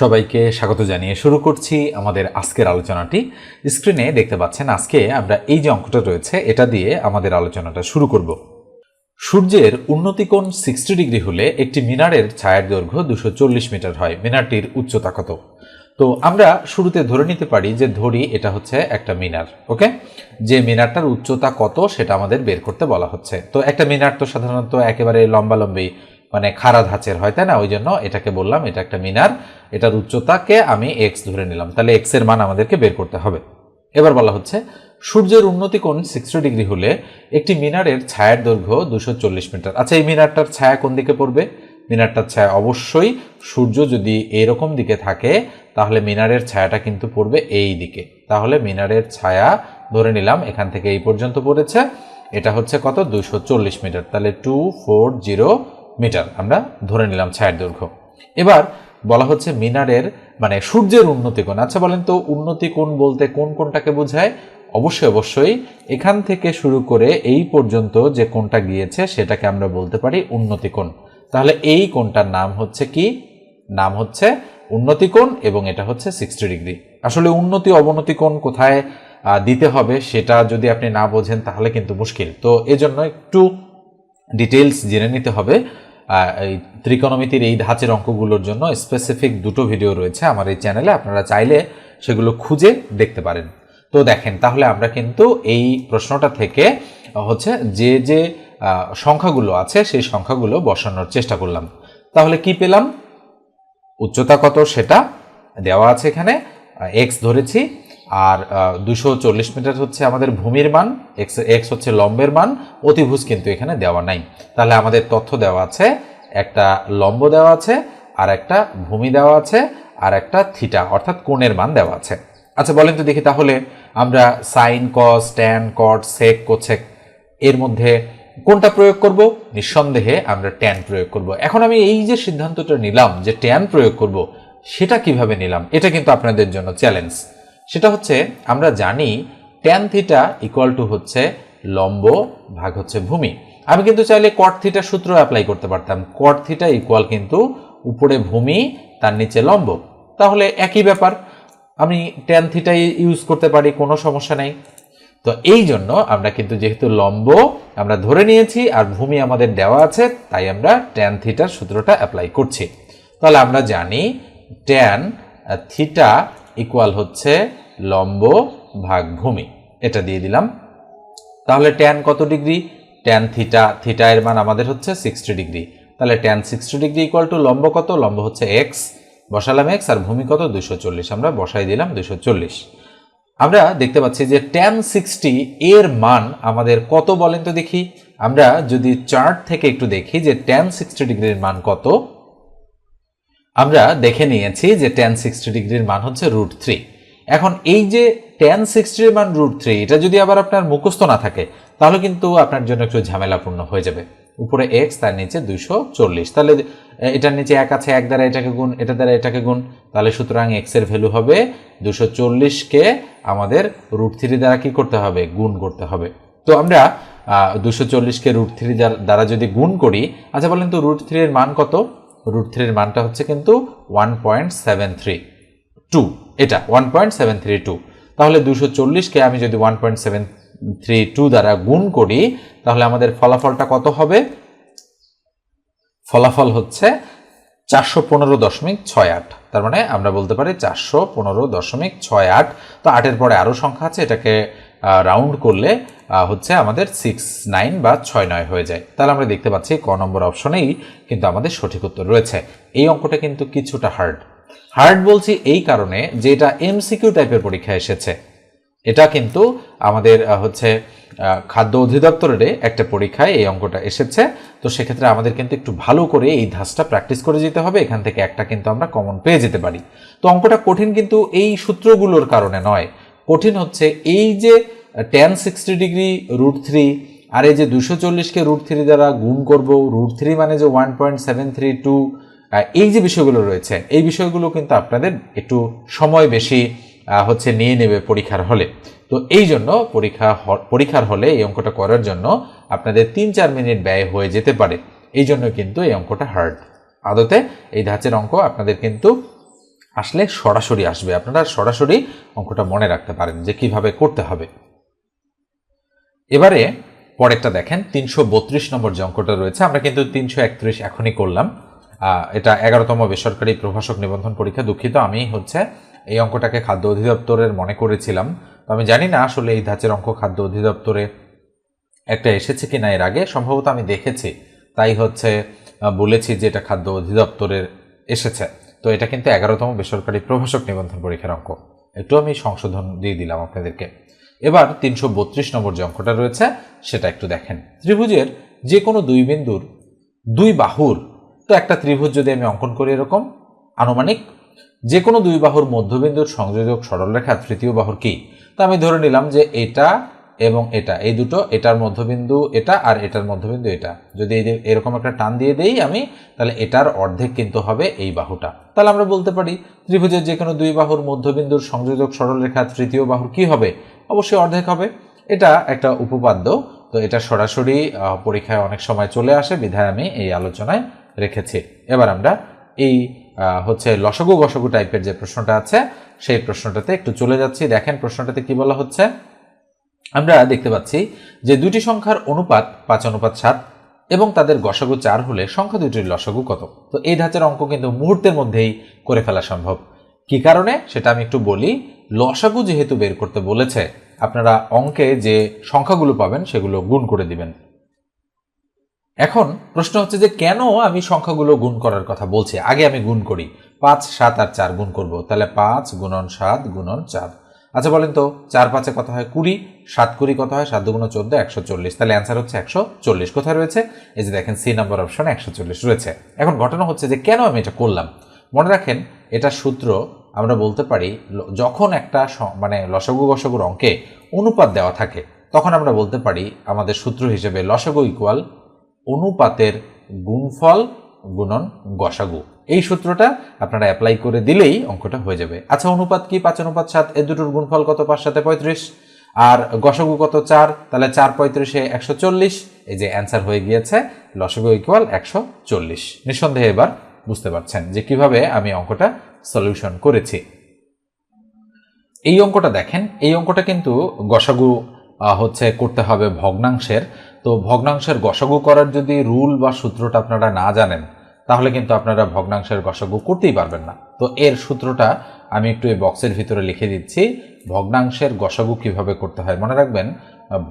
সবাইকে স্বাগত জানিয়ে শুরু করছি আমাদের আজকের আলোচনাটি। স্ক্রিনে দেখতে পাচ্ছেন আজকে আমরা এই যে অঙ্কটা রয়েছে, এটা দিয়ে আমাদের আলোচনাটা শুরু করব। সূর্যের উন্নতিকোণ সিক্সটি ডিগ্রি হলে একটি মিনারের ছায়ার দৈর্ঘ্য দুশো চল্লিশ মিটার হয়, মিনারটির উচ্চতা কত? তো আমরা শুরুতে ধরে নিতে পারি যে ধরি এটা হচ্ছে একটা মিনার, ওকে? যে মিনারটার উচ্চতা কত সেটা আমাদের বের করতে বলা হচ্ছে। তো একটা মিনার তো সাধারণত একেবারে লম্বালম্বি মানে খাড়া ধাঁচের হয়, তাই না? ওই জন্য এটাকে বললাম, এটা একটা মিনার। এটার উচ্চতাকে আমি এক্স ধরে নিলাম। তাহলে এক্সের মান আমাদেরকে বের করতে হবে। এবার বলা হচ্ছে, সূর্যের উন্নতি কোণ সিক্সটি ডিগ্রি হলে একটি মিনারের ছায়ার দৈর্ঘ্য দুশো মিটার। আচ্ছা এই মিনারটার ছায়া কোন দিকে পড়বে? মিনারটার ছায়া অবশ্যই সূর্য যদি এরকম দিকে থাকে, তাহলে মিনারের ছায়াটা কিন্তু পড়বে এই দিকে। তাহলে মিনারের ছায়া ধরে নিলাম, এখান থেকে এই পর্যন্ত পড়েছে। এটা হচ্ছে কত? দুশো মিটার। তাহলে টু ফোর জিরো মিটার আমরা ধরে নিলাম ছায়ার দৈর্ঘ্য। এবার বলা হচ্ছে মিনারের মানে সূর্যের উন্নতি কোণ। আচ্ছা বলেন তো উন্নতি কোণ বলতে কোন কোনটাকে বোঝায়? অবশ্যই অবশ্যই এখান থেকে শুরু করে এই পর্যন্ত যে কোনটা গিয়েছে সেটাকে আমরা বলতে পারি উন্নতি কোণ। তাহলে এই কোণটার নাম হচ্ছে কি? নাম হচ্ছে উন্নতি কোণ এবং এটা হচ্ছে সিক্সটি ডিগ্রি। আসলে উন্নতি, অবনতি কোণ কোথায় দিতে হবে সেটা যদি আপনি না বোঝেন তাহলে কিন্তু মুশকিল। তো এজন্য একটু ডিটেলস জেনে নিতে হবে। এই ত্রিকোণমিতির এই ধাঁচের অঙ্কগুলোর জন্য স্পেসিফিক দুটো ভিডিও রয়েছে আমার এই চ্যানেলে আপনারা চাইলে সেগুলো খুঁজে দেখতে পারেন। তো দেখেন, তাহলে আমরা কিন্তু এই প্রশ্নটা থেকে হচ্ছে যে যে সংখ্যাগুলো আছে সেই সংখ্যাগুলো বসানোর চেষ্টা করলাম। তাহলে কি পেলাম? উচ্চতা কত সেটা দেওয়া আছে এখানে। এক্স ধরেছি আর দুশো চল্লিশ মিটার হচ্ছে আমাদের ভূমির মান এক্স এক্স হচ্ছে লম্বের মান, অতিভুজ কিন্তু এখানে দেওয়া নাই। তাহলে আমাদের তথ্য দেওয়া আছে, একটা লম্ব দেওয়া আছে, আর একটা ভূমি দেওয়া আছে, আর একটা থিটা, অর্থাৎ কোণের মান দেওয়া আছে। আচ্ছা বলেন তো দেখি তাহলে, আমরা সাইন কস ট্যান কট সেক কোছেক এর মধ্যে কোনটা প্রয়োগ করব? নিঃসন্দেহে আমরা ট্যান প্রয়োগ করব। এখন আমি এই যে সিদ্ধান্তটা নিলাম যে ট্যান প্রয়োগ করব, সেটা কীভাবে নিলাম? এটা কিন্তু আপনাদের জন্য চ্যালেঞ্জ সেটা হচ্ছে আমরা জানি ট্যান থিটা ইকুয়াল টু হচ্ছে লম্ব ভাগ হচ্ছে ভূমি। আমি কিন্তু চাইলে কট থিটা সূত্র অ্যাপ্লাই করতে পারতাম। কট থিটা ইকুয়াল কিন্তু উপরে ভূমি, তার নিচে লম্ব। তাহলে একই ব্যাপার। আমি ট্যান থিটাই ইউজ করতে পারি, কোনো সমস্যা নেই। তো এই জন্য আমরা কিন্তু যেহেতু লম্ব আমরা ধরে নিয়েছি আর ভূমি আমাদের দেওয়া আছে, তাই আমরা ট্যান থিটার সূত্রটা অ্যাপ্লাই করছি। তাহলে আমরা জানি ট্যান থিটা ইকুয়াল হচ্ছে লম্ব ভাগ ভূমি। এটা দিয়ে দিলাম। তাহলে ট্যান কত ডিগ্রি? ট্যান থিটা থিটা এর মান আমাদের হচ্ছে সিক্সটি ডিগ্রি। তাহলে tan sixty degree equal to লম্ব কত? লম্ব হচ্ছে এক্স বসালাম এক্স আর ভূমি কত? দুশো চল্লিশ। আমরা বসাই দিলাম দুশো চল্লিশ। আমরা দেখতে পাচ্ছি যে ট্যান সিক্সটি এর মান আমাদের কত বলেন তো দেখি? আমরা যদি চার্ট থেকে একটু দেখি যে ট্যান সিক্সটি ডিগ্রির মান কত? আমরা দেখে নিয়েছি যে ট্যান সিক্সটি ডিগ্রির মান হচ্ছে রুট থ্রি এখন এই যে ট্যান সিক্সটির মান রুট থ্রি এটা যদি আবার আপনার মুখস্থ না থাকে, তাহলে কিন্তু আপনার জন্য একটু ঝামেলাপূর্ণ হয়ে যাবে। উপরে এক্স তার নিচে দুইশো চল্লিশ। তাহলে এটার নিচে এক আছে, এক দ্বারা এটাকে গুণ, এটা দ্বারা এটাকে গুণ, তাহলে সুতরাং এক্সের ভ্যালু হবে দুশো চল্লিশকে আমাদের রুট থ্রি দ্বারা কি করতে হবে? গুণ করতে হবে। তো আমরা দুশো চল্লিশকে রুট থ্রি দ্বারা যদি গুণ করি আচ্ছা বলেন তো রুট থ্রি এর মান কত? রুট থ্রির মানটা হচ্ছে কিন্তু one point seven three two এটা one point seven three two তাহলে দুশো চল্লিশকে আমি যদি one point seven three two দ্বারা গুণ করি, তাহলে আমাদের ফলাফলটা কত হবে? ফলাফল হচ্ছে চারশো পনেরো দশমিক ছয় আট। তার মানে আমরা বলতে পারি চারশো পনেরো দশমিক ছয় আট। তো আটের পরে আরও সংখ্যা আছে, এটাকে রাউন্ড করলে হচ্ছে আমাদের সিক্স নাইন বা ছয়, নয় হয়ে যায়। তাহলে আমরা দেখতে পাচ্ছি ক নম্বর অপশনেই কিন্তু আমাদের সঠিক উত্তর রয়েছে। এই অঙ্কটা কিন্তু কিছুটা হার্ড হার্ড বলছি এই কারণে যে এটা এমসিকিউ টাইপের পরীক্ষা এসেছে। এটা কিন্তু আমাদের হচ্ছে খাদ্য অধিদপ্তরের একটা পরীক্ষায় এই অঙ্কটা এসেছে। তো সেক্ষেত্রে আমাদের কিন্তু একটু ভালো করে এই ধাঁচটা প্র্যাকটিস করে যেতে হবে। এখান থেকে একটা কিন্তু আমরা কমন পেয়ে যেতে পারি। তো অঙ্কটা কঠিন কিন্তু এই সূত্রগুলোর কারণে নয়। কঠিন হচ্ছে এই যে tan sixty degree root three আর এই যে দুশো চল্লিশকে রুট থ্রি দ্বারা গুণ করব রুট থ্রি মানে যে one point seven three two এই যে বিষয়গুলো রয়েছে, এই বিষয়গুলো কিন্তু আপনাদের একটু সময় বেশি হচ্ছে নিয়ে নেবে পরীক্ষার হলে। তো এই জন্য পরীক্ষা পরীক্ষার হলে এই অঙ্কটা করার জন্য আপনাদের তিন চার মিনিট ব্যয় হয়ে যেতে পারে। এই জন্য কিন্তু এই অঙ্কটা হার্ড আদতে এই ধাঁচের অঙ্ক আপনাদের কিন্তু আসলে সরাসরি আসবে। আপনারা সরাসরি অঙ্কটা মনে রাখতে পারেন যে কীভাবে করতে হবে। এবারে পরেরটা দেখেন, তিনশো বত্রিশ নম্বর যে অঙ্কটা রয়েছে, আমরা কিন্তু তিনশো একত্রিশ এখনই করলাম। এটা এগারোতম বেসরকারি প্রভাষক নিবন্ধন পরীক্ষা দুঃখিত, আমি হচ্ছে এই অঙ্কটাকে খাদ্য অধিদপ্তরের মনে করেছিলাম। তো আমি জানি না আসলে এই ধাঁচের অঙ্ক খাদ্য অধিদপ্তরে একটা এসেছে কি না এর আগে, সম্ভবত আমি দেখেছি। তাই হচ্ছে বলেছি যে এটা খাদ্য অধিদপ্তরের এসেছে। তো এটা কিন্তু এগারোতম বেসরকারি প্রভাষক নিবন্ধন পরীক্ষার অঙ্ক। একটু আমি সংশোধন দিয়ে দিলাম আপনাদেরকে। এবার তিনশো বত্রিশ নম্বর যে অঙ্কটা রয়েছে, সেটা একটু দেখেন। ত্রিভুজের যে কোনো দুই বিন্দুর দুই বাহুর, তো একটা ত্রিভুজ যদি আমি অঙ্কন করি এরকম, আনুমানিক যে কোনো দুই বাহুর মধ্যবিন্দুর সংযোজক সরলরেখা তৃতীয় বাহুর কি? তো আমি ধরে নিলাম যে এটা এবং এটা। এই দুটো, এটার মধ্যবিন্দু এটা আর এটার মধ্যবিন্দু এটা। যদি এই এরকম একটা টান দিয়ে দেই আমি, তাহলে এটার অর্ধেক কিন্তু হবে এই বাহুটা। তাহলে আমরা বলতে পারি, ত্রিভুজের যে কোনো দুই বাহুর মধ্যবিন্দুর সংযোজক সরলরেখা তৃতীয় বাহুর কি হবে? অবশ্যই অর্ধেক হবে। এটা একটা উপপাদ্য, তো এটা সরাসরি পরীক্ষায় অনেক সময় চলে আসে, বিধায় আমি এই আলোচনায় রেখেছি। এবার আমরা এই হচ্ছে লসগু গসগু টাইপের যে প্রশ্নটা আছে, সেই প্রশ্নটাতে একটু চলে যাচ্ছি। দেখেন প্রশ্নটাতে কি বলা হচ্ছে? আমরা দেখতে পাচ্ছি যে দুটি সংখ্যার অনুপাত পাঁচ, অনুপাত সাত, এবং তাদের গসাগু চার হলে সংখ্যা দুটির লসাগু কত? তো এই ধাঁচের অঙ্ক কিন্তু মুহূর্তের মধ্যেই করে ফেলা সম্ভব। কি কারণে? সেটা আমি একটু বলি। লসাগু যেহেতু বের করতে বলেছে, আপনারা অঙ্কে যে সংখ্যাগুলো পাবেন সেগুলো গুণ করে দিবেন। এখন প্রশ্ন হচ্ছে যে কেন আমি সংখ্যাগুলো গুণ করার কথা বলছি? আগে আমি গুণ করি। পাঁচ, সাত আর চার গুণ করব। তাহলে পাঁচ গুণন সাত গুণন চার। আচ্ছা বলেন তো, চার পাঁচে কত হয় কুড়ি? সাত কুড়ি কত হয়? সাত দুগুণ চোদ্দ, একশো চল্লিশ। তাহলে অ্যান্সার হচ্ছে একশো চল্লিশ। কোথায় রয়েছে? এই যে দেখেন সি নাম্বার অপশন একশো চল্লিশ রয়েছে। এখন ঘটনা হচ্ছে যে কেন আমি এটা করলাম? মনে রাখেন, এটা সূত্র আমরা বলতে পারি যখন একটা মানে লসগু গসগুর অঙ্কে অনুপাত দেওয়া থাকে, তখন আমরা বলতে পারি, আমাদের সূত্র হিসেবে লসগু ইকুয়াল অনুপাতের গুণফল গুণন গসাগু। এই সূত্রটা আপনারা অ্যাপ্লাই করে দিলেই অঙ্কটা হয়ে যাবে। আচ্ছা অনুপাত কি? পাঁচ অনুপাত সাত এ দুটোর গুণফল কত? পাঁচ সাথে পঁয়ত্রিশ। আর গসাগু কত? চার। তাহলে চার পঁয়ত্রিশে একশো চল্লিশ। এই যে অ্যান্সার হয়ে গিয়েছে, লসগু ইকুয়াল একশো চল্লিশ। নিঃসন্দেহে এবার বুঝতে পারছেন যে কীভাবে আমি অঙ্কটা সলিউশন করেছি। এই অঙ্কটা দেখেন, এই অঙ্কটা কিন্তু গসাগু হচ্ছে করতে হবে ভগ্নাংশের। তো ভগ্নাংশের গসাগু করার যদি রুল বা সূত্রটা আপনারা না জানেন তাহলে কিন্তু আপনারা ভগ্নাংশের গসাগু করতেই পারবেন না। তো এর সূত্রটা আমি একটু এই বক্সের ভিতরে লিখে দিচ্ছি, ভগ্নাংশের গসাগু কীভাবে করতে হয়। মনে রাখবেন,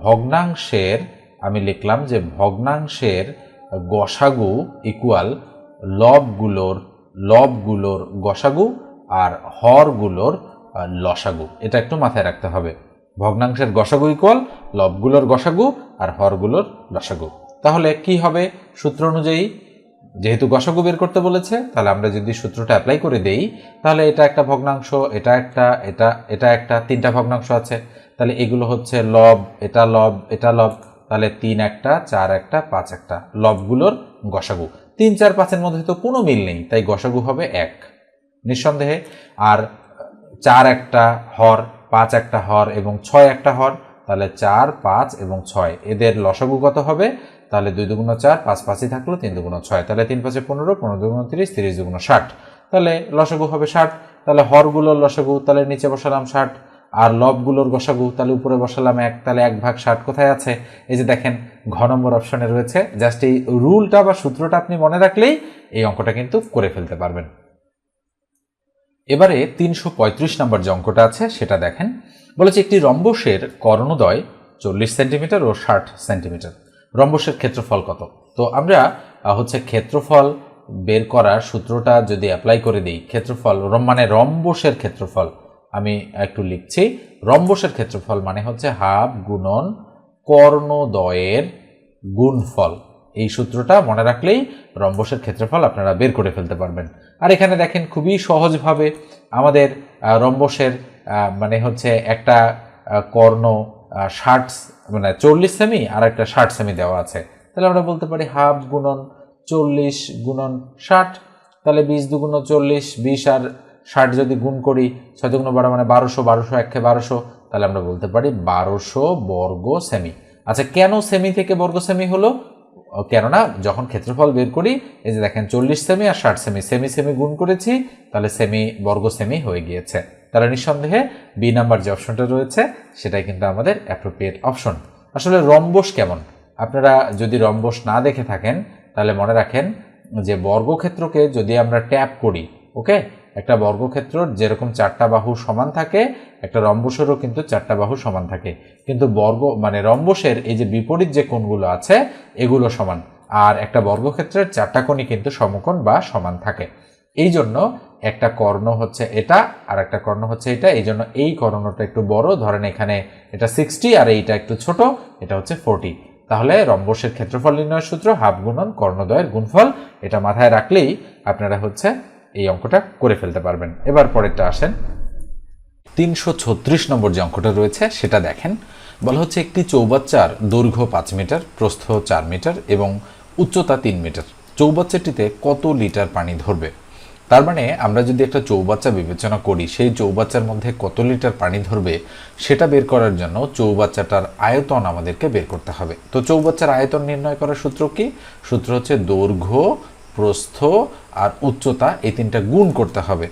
ভগ্নাংশের, আমি লিখলাম যে ভগ্নাংশের গসাগু ইকুয়াল লবগুলোর লবগুলোর গসাগু আর হরগুলোর লসাগু। এটা একটু মাথায় রাখতে হবে। ভগ্নাংশের গসাগু ইকুয়াল লবগুলোর গসাগু আর হরগুলোর লসাগু। তাহলে কি হবে? সূত্র অনুযায়ী যেহেতু গসাগু বের করতে বলেছে, তাহলে আমরা যদি সূত্রটা অ্যাপ্লাই করে দেই, তাহলে এটা একটা ভগ্নাংশ, এটা একটা, এটা এটা একটা, তিনটা ভগ্নাংশ আছে। তাহলে এগুলো হচ্ছে লব, এটা লব এটা লব, তাহলে তিন একটা, চার একটা, পাঁচ একটা। লবগুলোর গসাগু। তিন, চার, পাঁচের মধ্যে তো কোনো মিল নেই, তাই গসাগু হবে এক। নিঃসন্দেহে। আর চার একটা হর, পাঁচ একটা হর এবং ছয় একটা হর, তাহলে চার, পাঁচ এবং ছয়। এদের লসাগু কত হবে? তাহলে দুই দুগুণ চার, পাঁচ পাঁচই থাকল, তিন দুগুণ ছয়। তাহলে তিন পাঁচে পনেরো পনেরো দুগুণ তিরিশ তিরিশ দুগুণ ষাট। তাহলে লসাগু হবে ষাট। তাহলে হরগুলোর লসাগু, তাহলে নিচে বসালাম ষাট। আর লবগুলোর গসাগু, তাহলে উপরে বসালাম এক। তাহলে এক ভাগ ষাট কোথায় আছে? এই যে দেখেন, ঘ নম্বর অপশনে রয়েছে। জাস্ট এই রুলটা বা সূত্রটা আপনি মনে রাখলেই এই অঙ্কটা কিন্তু করে ফেলতে পারবেন। এবারে তিনশো পঁয়ত্রিশ নম্বর যে অঙ্কটা আছে, সেটা দেখেন। বলেছে একটি রম্বসের কর্ণদয় চল্লিশ সেন্টিমিটার ও ষাট সেন্টিমিটার। রম্বসের ক্ষেত্রফল কত? তো আমরা হচ্ছে ক্ষেত্রফল বের করার সূত্রটা যদি অ্যাপ্লাই করে দিই, ক্ষেত্রফল মানে রম্বসের ক্ষেত্রফল, আমি একটু লিখছি। রম্বসের ক্ষেত্রফল মানে হচ্ছে হাফ গুণন কর্ণদয়ের গুণফল। এই সূত্রটা মনে রাখলেই রম্বসের ক্ষেত্রফল আপনারা বের করে ফেলতে পারবেন। আর এখানে দেখেন খুবই সহজভাবে আমাদের রম্বসের মানে হচ্ছে একটা কর্ণ ষাট মানে চল্লিশ সেমি আর একটা ষাট সেমি দেওয়া আছে। তাহলে আমরা বলতে পারি হাফ গুণন চল্লিশ গুণন ষাট। তাহলে বিশ দুগুণ চল্লিশ, বিশ আর ষাট যদি গুণ করি, ছয় দুগুণ বারো মানে বারোশো বারোশো একে বারোশো, তাহলে আমরা বলতে পারি বারোশো বর্গ সেমি আচ্ছা কেন সেমি থেকে বর্গ সেমি হলো? কেননা যখন ক্ষেত্রফল বের করি, এই যে দেখেন চল্লিশ সেমি আর ষাট সেমি সেমি সেমি গুণ করেছি, তাহলে সেমি বর্গ সেমি হয়ে গিয়েছে। তাহলে নিঃসন্দেহে বি নাম্বার যে অপশনটা রয়েছে, সেটাই কিন্তু আমাদের অ্যাপ্রোপ্রিয়েট অপশন আসলে রম্বস কেমন? আপনারা যদি রম্বস না দেখে থাকেন, তাহলে মনে রাখেন যে বর্গক্ষেত্রকে যদি আমরা ট্যাপ করি ওকে একটা বর্গক্ষেত্রর যেরকম চারটা বাহু সমান থাকে, একটা রম্বসেরও কিন্তু চারটা বাহু সমান থাকে। কিন্তু বর্গ মানে রম্বসের এই যে বিপরীত যে কোণগুলো আছে, এগুলো সমান। আর একটা বর্গক্ষেত্রের চারটা কোণই কিন্তু সমকোণ বা সমান থাকে। এই জন্য একটা কর্ণ হচ্ছে এটা আর একটা কর্ণ হচ্ছে এটা এই জন্য এই কর্ণটা একটু বড়। ধরেন এখানে এটা সিক্সটি আর এইটা একটু ছোট, এটা হচ্ছে ফোরটি তাহলে রম্বসের ক্ষেত্রফল নির্ণয়ের সূত্র, হাফ গুণন কর্ণদ্বয়ের গুণফল, এটা মাথায় রাখলেই আপনারা হচ্ছে এই অঙ্কটা করে ফেলতে পারবেন। এবার পরেরটা আসেন। তিনশো ছত্রিশ নম্বর যে অঙ্কটা রয়েছে, সেটা দেখেন। বলা হচ্ছে একটি চৌবাচ্চার দৈর্ঘ্য পাঁচ মিটার, প্রস্থ চার মিটার এবং উচ্চতা তিন মিটার। চৌবাচ্চাটিতে কত লিটার পানি ধরবে? তার মানে আমরা যদি একটা চৌবাচ্চা বিবেচনা করি, সেই চৌবাচ্চার মধ্যে কত লিটার পানি ধরবে সেটা বের করার জন্য চৌবাচ্চাটার আয়তন আমাদেরকে বের করতে হবে। তো চৌবাচ্চার আয়তন নির্ণয় করার সূত্র কি? সূত্র হচ্ছে দৈর্ঘ্য, প্রস্থ আর উচ্চতা এই তিনটা গুণ করতে হবে।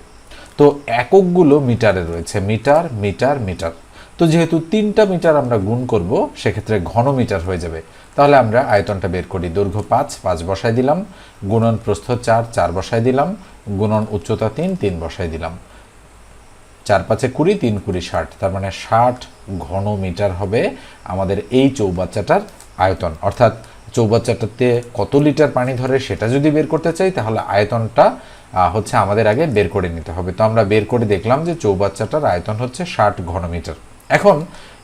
তো এককগুলো মিটারে রয়েছে, মিটার মিটার মিটার। তো যেহেতু তিনটা মিটার আমরা গুণ করব, সেক্ষেত্রে ঘন মিটার হয়ে যাবে। তাহলে আমরা আয়তনটা বের করি, দৈর্ঘ্য পাঁচ পাঁচ বসায় দিলাম। গুণন প্রস্থ চার চার বসায় দিলাম। গুণন উচ্চতা তিন তিন বসাই দিলাম। চার পাঁচে কুড়ি, তিন কুড়ি ষাট। তার মানে ষাট ঘন মিটার হবে আমাদের এই চৌবাচ্চাটার আয়তন। অর্থাৎ চৌবাচ্চাটাতে কত লিটার পানি ধরে সেটা যদি বের করতে চাই, তাহলে আয়তনটা হচ্ছে আমাদের আগে বের করে নিতে হবে। তো আমরা বের করে দেখলাম যে চৌবাচ্চাটার আয়তন হচ্ছে ষাট ঘনমিটার। এখন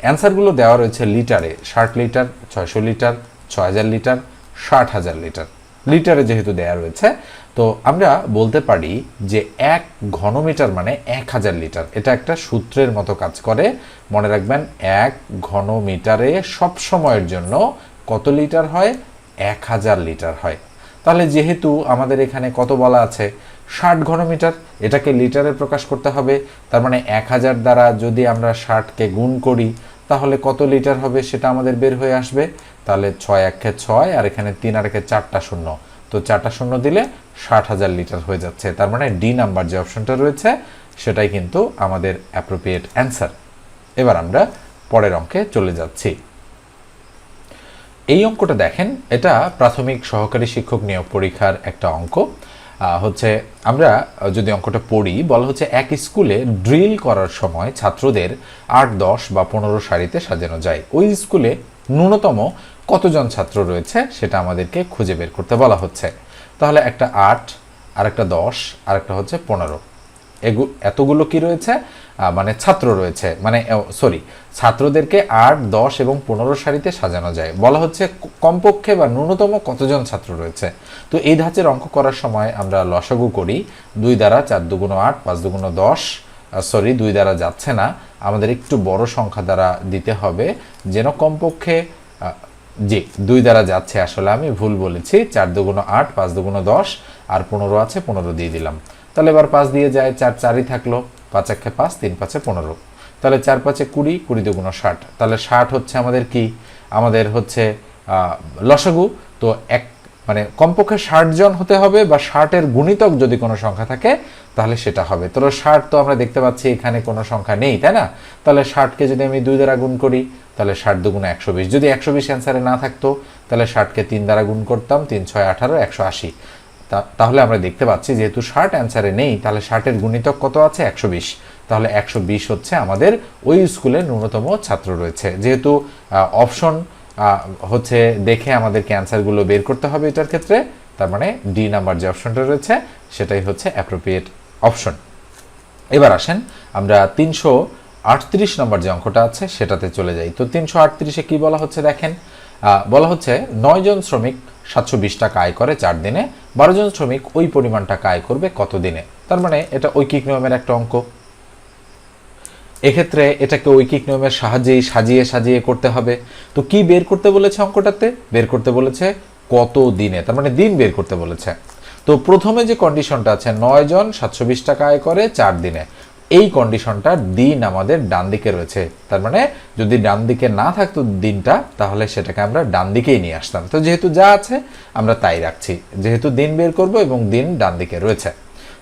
অ্যান্সারগুলো দেওয়া রয়েছে লিটারে। ষাট লিটার, ছয়শো লিটার, ছয় হাজার লিটার, ষাট হাজার লিটার। লিটারে যেহেতু দেয়া রয়েছে, তো আমরা বলতে পারি যে এক ঘনমিটার মানে এক হাজার লিটার। এটা একটা সূত্রের মতো কাজ করে। মনে রাখবেন, এক ঘনমিটারে সব সময়ের জন্য কত লিটার হয়? এক হাজার লিটার হয়। তাহলে যেহেতু আমাদের এখানে কত বলা আছে? ষাট ঘনমিটার। এটাকে লিটারে প্রকাশ করতে হবে। তার মানে এক হাজার দ্বারা যদি আমরা ষাটকে গুণ করি তাহলে কত লিটার হবে সেটা আমাদের বের হয়ে আসবে? তাহলে ছয় একে ছয় আর এখানে তিন আর একে চারটা শূন্য। তো চারটা শূন্য দিলে ষাট হাজার লিটার হয়ে যাচ্ছে। তার মানে ডি নাম্বার যে অপশনটা রয়েছে, সেটাই কিন্তু আমাদের অ্যাপ্রোপ্রিয়েট অ্যান্সার এবার আমরা পরের অঙ্কে চলে যাচ্ছি। এই অঙ্কটা দেখেন, এটা প্রাথমিক সহকারী শিক্ষক নিয়োগ পরীক্ষার একটা অঙ্ক। হচ্ছে আমরা যদি অঙ্কটা পড়ি, বলা হচ্ছে এক স্কুলে ড্রিল করার সময় ছাত্রদের আট, দশ বা পনেরো সারিতে সাজানো যায়। ওই স্কুলে ন্যূনতম কতজন ছাত্র রয়েছে সেটা আমাদেরকে খুঁজে বের করতে বলা হচ্ছে। তাহলে একটা আট আর একটা দশ আর একটা হচ্ছে পনেরো। এতগুলো কি রয়েছে? মানে ছাত্র রয়েছে। মানে সরি ছাত্রদেরকে আট, দশ এবং পনেরো সারিতে সাজানো যায়। বলা হচ্ছে কমপক্ষে বা ন্যূনতম কতজন ছাত্র রয়েছে? তো এই ধাঁচের অঙ্ক করার সময় আমরা লসাগু করি। দুই দ্বারা চার দুগুণ আট, পাঁচ দুগুণ দশ। সরি দুই দ্বারা যাচ্ছে না। আমাদের একটু বড় সংখ্যা দ্বারা দিতে হবে। যেন কমপক্ষে জি, দুই দ্বারা যাচ্ছে আসলে আমি, ভুল বলেছি। চার দুগুণ আট, পাঁচ দুগুণ দশ। আর পনেরো আছে, পনেরো দিয়ে দিলাম। তাহলে এবার পাঁচ দিয়ে যায়, চার চারই থাকল, পাঁচ একে পাঁচ, তিন পাঁচে পনেরো। তাহলে চার পাঁচে কুড়ি কুড়ি দুগুণ ষাট। তাহলে ষাট হচ্ছে আমাদের কি? আমাদের হচ্ছে লসাগু। তো এক মানে কমপক্ষে ষাট জন হতে হবে বা ষাটের গুণিতক যদি কোনো সংখ্যা থাকে, তাহলে সেটা হবে। তো ষাট তো আমরা দেখতে পাচ্ছি এখানে কোনো সংখ্যা নেই, তাই না? তাহলে ষাটকে যদি আমি দুই দ্বারা গুণ করি, তাহলে ষাট দুগুণ একশো বিশ। যদি একশো বিশ অ্যান্সারে না থাকতো, তাহলে ষাটকে তিন দ্বারা গুণ করতাম, তিন ছয় আঠারো, একশো আশি। তাহলে আমরা দেখতে পাচ্ছি যেহেতু ষাট অ্যান্সারে নেই, তাহলে ষাটের গুণিতক কত আছে? একশো বিশ। তাহলে একশো বিশ হচ্ছে আমাদের ওই স্কুলের ন্যূনতম ছাত্র রয়েছে। যেহেতু অপশন হচ্ছে দেখে আমাদেরকে অ্যান্সারগুলো বের করতে হবে এটার ক্ষেত্রে, তার মানে ডি নাম্বার যে অপশনটা রয়েছে, সেটাই হচ্ছে অ্যাপ্রোপ্রিয়েট অপশন এবার আসেন, আমরা তিনশো আটত্রিশ নম্বর যে অঙ্কটা আছে, সেটাতে চলে যাই। তো তিনশো আটত্রিশে কি বলা হচ্ছে দেখেন? বলা হচ্ছে নয় জন শ্রমিক সাতশো বিশ টাকা আয় করে চার দিনে বারো জন শ্রমিক ওই পরিমাণ টাকা আয় করবে কত দিনে তার মানে এটা ঐকিক নিয়মের একটা অঙ্ক। এক্ষেত্রে এটাকে ঐকিক নিয়মের সাহায্যেই সাজিয়ে সাজিয়ে করতে হবে। তো কি বের করতে বলেছে অঙ্কটাতে? বের করতে বলেছে কত দিনে তার মানে দিন বের করতে বলেছে। তো প্রথমে যে কন্ডিশনটা আছে, নয় জন সাতশো বিশ টাকা আয় করে চার দিনে। এই কন্ডিশনটা দিন আমাদের ডান দিকে রয়েছে। তার মানে যদি ডান দিকে না থাকতো দিনটা, তাহলে সেটাকে আমরা ডান দিকেই নিয়ে আসতাম। তো যেহেতু যা আছে, আমরা তাই রাখছি। যেহেতু দিন বের করব এবং দিন ডান দিকে রয়েছে।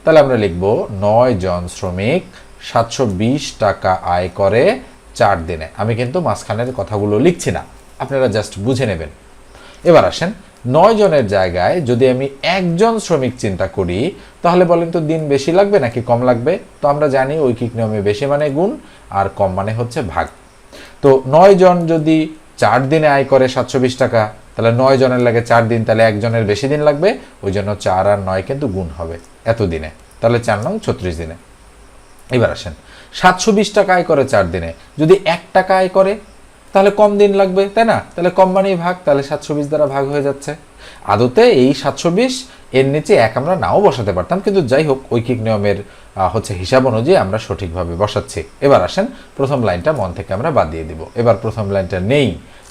তাহলে আমরা লিখব নয় জন শ্রমিক সাতশো বিশ টাকা আয় করে চার দিনে। আমি কিন্তু মাঝখানের কথাগুলো লিখছি না। আপনারা জাস্ট বুঝে নেবেন। এবার আসেন নয় জনের জায়গায় যদি আমি একজন শ্রমিক চিন্তা করি, তাহলে বলেন তো দিন বেশি লাগবে নাকি কম লাগবে? তো আমরা জানি ঐকিক নিয়মে বেশি মানে গুণ, আর কম মানে হচ্ছে ভাগ। তো নয় জন যদি চার দিনে আয় করে সাতশো বিশ টাকা, তাহলে নয় জনের লাগে চার দিন, তাহলে একজনের বেশি দিন লাগবে, ওই জন্য চার আর নয় কিন্তু গুণ হবে এত দিনে তাহলে চার নং ছত্রিশ দিনে। এবার আসেন, সাতশো বিশ টাকা আয় করে চার দিনে। যদি এক টাকা আয় করে তাহলে কম দিন লাগবে, তাই না? তাহলে কম মানেই ভাগ, তাহলে সাতশো বিশ দ্বারা ভাগ হয়ে যাচ্ছে। আদতে এই সাতশো বিশ, এর নিচে এক আমরা নাও বসাতে পারতাম, কিন্তু যাই হোক, ঐকিক নিয়মের হচ্ছে হিসাব অনুযায়ী আমরা সঠিকভাবে বসাচ্ছি। এবার আসেন, প্রথম লাইনটা মন থেকে আমরা বাদ দিয়ে দিব। এবার প্রথম লাইনটা নেই,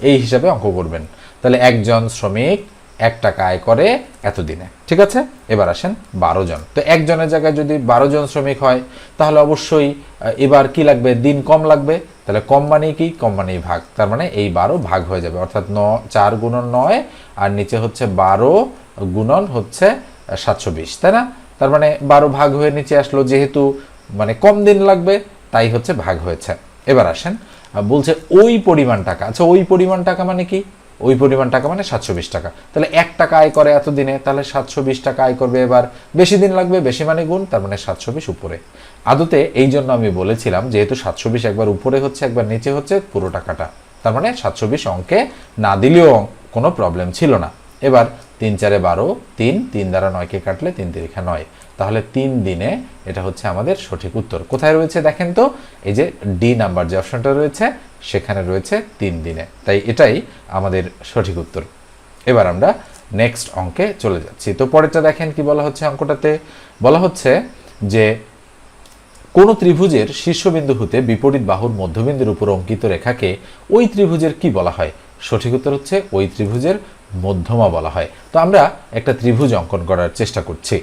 এই হিসাবে অঙ্ক করবেন। তাহলে একজন শ্রমিক এক টাকা আয় করে এতদিনে। ঠিক আছে? এবার আসেন বারো জন। তো একজনের জায়গায় যদি বারো জন শ্রমিক হয়, তাহলে অবশ্যই এবার কি লাগবে? দিন কম লাগবে। তাহলে কম মানে কি? কম মানেই ভাগ। তার মানে এই বারো ভাগ হয়ে যাবে। অর্থাৎ ন, চার গুণন নয়, আর নিচে হচ্ছে বারো গুণন হচ্ছে সাতশো বিশ। তাই না? তার মানে বারো ভাগ হয়ে নিচে আসলো যেহেতু মানে কম দিন লাগবে, তাই হচ্ছে ভাগ হয়েছে। এবার আসেন বলছে ওই পরিমাণ টাকা। আচ্ছা ওই পরিমাণ টাকা মানে কি? ওই পরিমাণ টাকা মানে সাতশো বিশ টাকা। তাহলে এক টাকা আয় করে এত দিনে তাহলে সাতশো বিশ টাকা আয় করবে এবার। বেশি দিন লাগবে, বেশি মানে গুণ, তার মানে সাতশো বিশ উপরে। আদতে এই জন্য আমি বলেছিলাম, যেহেতু সাতশো বিশ একবার উপরে হচ্ছে, একবার নিচে হচ্ছে, পুরো টাকাটা। তার মানে সাতশো বিশ অঙ্কে না দিলেও কোনো প্রবলেম ছিল না। এবার তিন চারে বারো, তিন তিন দ্বারা নয়কে কাটলে তিন তিরিখা নয়। তাহলে তিন দিনে এটা হচ্ছে আমাদের সঠিক উত্তর। কোথায় রয়েছে দেখেন তো? এই যে ডি নাম্বার যে অপশনটা রয়েছে সেখানে রয়েছে তিন দিনে। তাই এটাই আমাদের সঠিক উত্তর। এবার আমরা নেক্সট অঙ্কে চলে যাচ্ছি। তো পরেরটা দেখেন কি বলা হচ্ছে অঙ্কটাতে। বলা হচ্ছে যে, কোন ত্রিভুজের শীর্ষবিন্দু হতে বিপরীত বাহুর মধ্যবিন্দুর উপর অঙ্কিত রেখাকে ওই ত্রিভুজের কি বলা হয়? সঠিক উত্তর হচ্ছে ওই ত্রিভুজের মধ্যমা বলা হয়। তো আমরা একটা ত্রিভুজ অঙ্কন করার চেষ্টা করছি।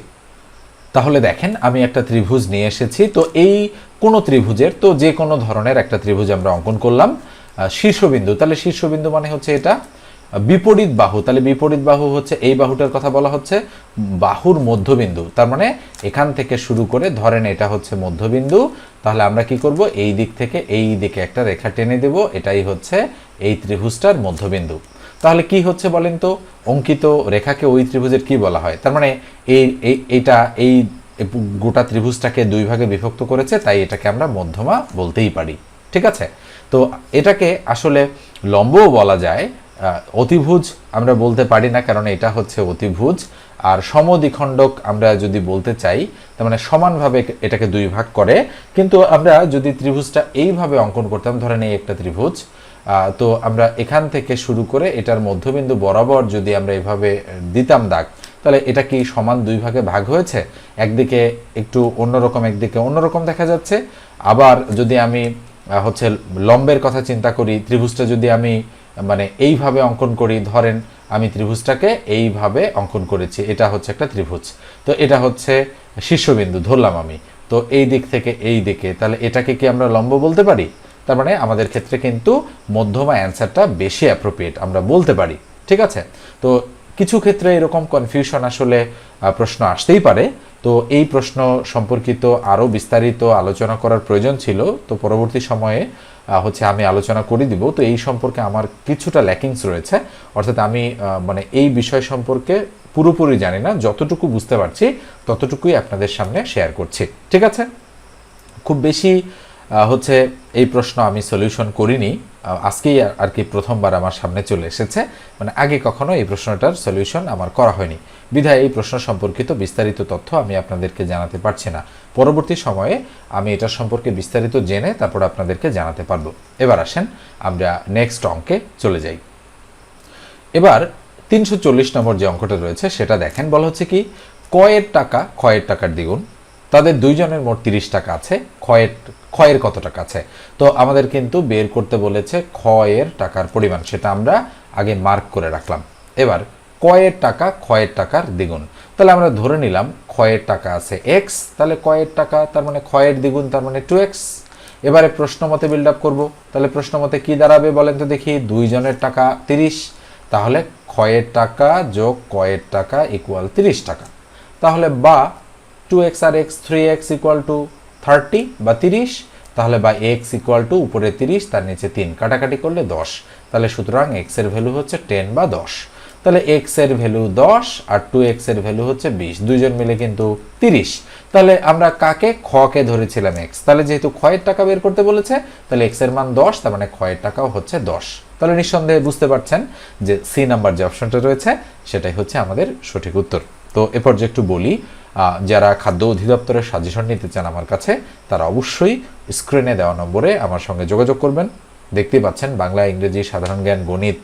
তাহলে দেখেন আমি একটা ত্রিভুজ নিয়ে এসেছি। তো এই কোন ত্রিভুজের, তো যে কোনো ধরনের একটা ত্রিভুজ আমরা অঙ্কন করলাম শীর্ষবিন্দু। তাহলে শীর্ষবিন্দু মানে হচ্ছে এটা, বিপরীত বাহু। তাহলে বিপরীত বাহু হচ্ছে, এই বাহুটার কথা বলা হচ্ছে, বাহুর মধ্যবিন্দু। তার মানে এখান থেকে শুরু করে ধরেন এটা হচ্ছে মধ্যবিন্দু, তাহলে আমরা কি করব? এই দিক থেকে এই দিকে একটা রেখা টেনে দেব, এটাই হচ্ছে এই ত্রিভুজটার মধ্যবিন্দু। তাহলে কি হচ্ছে বলেন তো? অঙ্কিত রেখাকে ওই ত্রিভুজের কি বলা হয়? তার মানে এই, এই- এইটা, এই গোটা ত্রিভুজটাকে দুই ভাগে বিভক্ত করেছে, তাই এটাকে আমরা মধ্যমা বলতেই পারি, ঠিক আছে? তো এটাকে আসলে লম্বও বলা যায় অতিভুজ আমরা বলতে পারি না, কারণ এটা হচ্ছে অতিভুজ, আর সমদ্বিখণ্ডক আমরা যদি বলতে চাই, তার মানে সমানভাবে এটাকে দুই ভাগ করে, কিন্তু আমরা যদি ত্রিভুজটা এইভাবে অঙ্কন করতাম, ধরেন এই একটা ত্রিভুজ তো আমরা এখান থেকে শুরু করে এটার মধ্যবিন্দু বরাবর যদি আমরা এভাবে দিতাম দাগ তাহলে এটা কি সমান দুই ভাগে ভাগ হয়েছে? একদিকে একটু অন্যরকম, একদিকে অন্যরকম দেখা যাচ্ছে। আবার যদি আমি হচ্ছে লম্বের কথা চিন্তা করি, ত্রিভুজটা যদি আমি মানে এইভাবে অঙ্কন করি, ধরেন আমি ত্রিভুজটাকে এইভাবে অঙ্কন করেছি, এটা হচ্ছে একটা ত্রিভুজ। তো এটা হচ্ছে শীর্ষবিন্দু, ধরলাম আমি। তো এই দিক থেকে এই দিকে, তাহলে এটাকে কি আমরা লম্ব বলতে পারি? তার মানে আমাদের ক্ষেত্রে কিন্তু মধ্যমা অ্যান্সারটা বেশি অ্যাপ্রোপ্রিয়েট, আমরা বলতে পারি। ঠিক আছে? তো কিছু ক্ষেত্রে এরকম কনফিউশন আসলে প্রশ্ন আসতেই পারে। তো এই প্রশ্ন সম্পর্কিত আরও বিস্তারিত আলোচনা করার প্রয়োজন ছিল। তো পরবর্তী সময়ে হচ্ছে আমি আলোচনা করে দিব। তো এই সম্পর্কে আমার কিছুটা ল্যাকিংস রয়েছে। অর্থাৎ আমি মানে এই বিষয় সম্পর্কে পুরোপুরি জানি না। যতটুকু বুঝতে পারছি, ততটুকুই আপনাদের সামনে শেয়ার করছি। ঠিক আছে? খুব বেশি হচ্ছে এই প্রশ্ন আমি সলিউশন করিনি। আজকেই আর- কি প্রথমবার আমার সামনে চলে এসেছে। মানে আগে কখনো এই প্রশ্নটার সলিউশন আমার করা হয়নি। বিধায় এই প্রশ্ন সম্পর্কিত বিস্তারিত তথ্য আমি আপনাদেরকে জানাতে পারছি না। পরবর্তী সময়ে আমি এটা সম্পর্কে বিস্তারিত জেনে তারপর আপনাদেরকে জানাতে পারব। এবার আসেন আমরা নেক্সট অঙ্কে চলে যাই। এবার তিনশো চল্লিশ নম্বর যে অঙ্কটা রয়েছে সেটা দেখেন। বলা হচ্ছে কি, কয়ের টাকা ক্ষয়ের টাকার দ্বিগুণ, তাদের দুইজনের মোট তিরিশ টাকা আছে ক্ষয়ের ক্ষয়ের কত টাকা আছে? তো আমাদের কিন্তু বের করতে বলেছে ক্ষয়ের টাকার পরিমাণ, সেটা আমরা আগে মার্ক করে রাখলাম। এবার কয়ের টাকা, ক্ষয়ের টাকার দ্বিগুণ। তাহলে আমরা ধরে নিলাম ক্ষয়ের টাকা আছে এক্স তাহলে কয়ের টাকা তার মানে ক্ষয়ের দ্বিগুণ, তার মানে টু এক্স এবারে প্রশ্ন মতে বিল্ড আপ করব। তাহলে প্রশ্ন মতে কী দাঁড়াবে বলেন তো দেখি, দুইজনের টাকা তিরিশ। তাহলে ক্ষয়ের টাকা যোগ কয়ের টাকা ইকুয়াল তিরিশ টাকা। তাহলে বা two x R X three X equal to thirty বা তিরিশ, তাহলে বা এক্স ইকুয়াল টু উপরে তিরিশ, তার নিচে তিন, কাটাকাটি করলে দশ। তাহলে সুতরাং এক্সের ভ্যালু হচ্ছে টেন বা দশ। তাহলে এক্সের ভ্যালু দশ আর টু এক্সের ভ্যালু হচ্ছে বিশ। দুইজন মিলে কিন্তু তিরিশ। তাহলে আমরা কাকে, খকে ধরেছিলাম এক্স তাহলে যেহেতু ক্ষয়ের টাকা বের করতে বলেছে, তাহলে এক্সের মান দশ, তার মানে ক্ষয়ের টাকাও হচ্ছে দশ। তাহলে নিঃসন্দেহে বুঝতে পারছেন যে সি নাম্বার যে অপশনটা রয়েছে, সেটাই হচ্ছে আমাদের সঠিক উত্তর। তো এ পর্যায়ে একটু বলি যারা খাদ্য অধিদপ্তরের সাজেশন নিতে চান আমার কাছে, তারা অবশ্যই স্ক্রিনে দেওয়া নম্বরে আমার সঙ্গে যোগাযোগ করবেন। দেখতেই পাচ্ছেন বাংলা, ইংরেজি, সাধারণ জ্ঞান, গণিত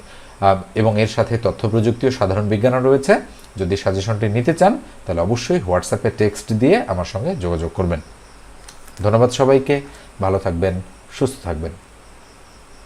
এবং এর সাথে তথ্য, প্রযুক্তি ও সাধারণ বিজ্ঞানও রয়েছে। যদি সাজেশনটি নিতে চান, তাহলে অবশ্যই হোয়াটসঅ্যাপে টেক্সট দিয়ে আমার সঙ্গে যোগাযোগ করবেন। ধন্যবাদ সবাইকে। ভালো থাকবেন, সুস্থ থাকবেন।